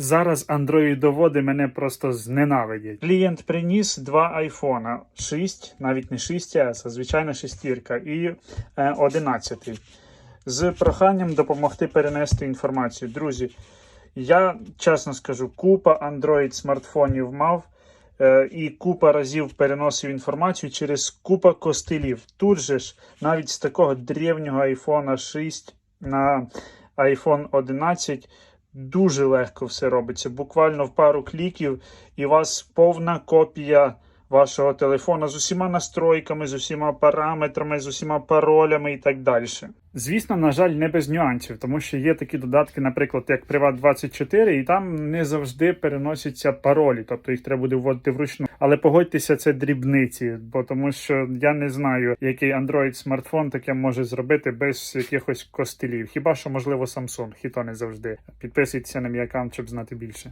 Зараз андроїдоводи мене просто зненавидять. Клієнт приніс два айфона 6, навіть не 6S, а звичайна шестірка, і е, 11 з проханням допомогти перенести інформацію. Друзі, я чесно скажу, купа Android смартфонів мав. е, І купа разів переносив інформацію через купа костилів. Тут же ж навіть з такого древнього iPhone 6 на iPhone 11 дуже легко все робиться. Буквально в пару кліків, і у вас повна копія вашого телефона з усіма настройками, з усіма параметрами, з усіма паролями і так далі. Звісно, на жаль, не без нюансів, тому що є такі додатки, наприклад, як Privat24, і там не завжди переносяться паролі, тобто їх треба буде вводити вручну. Але погодьтеся, це дрібниці, бо тому що я не знаю, який Android смартфон таке може зробити без якихось костилів. Хіба що можливо Samsung, і то не завжди. Підписуйтеся на мій аккаунт, щоб знати більше.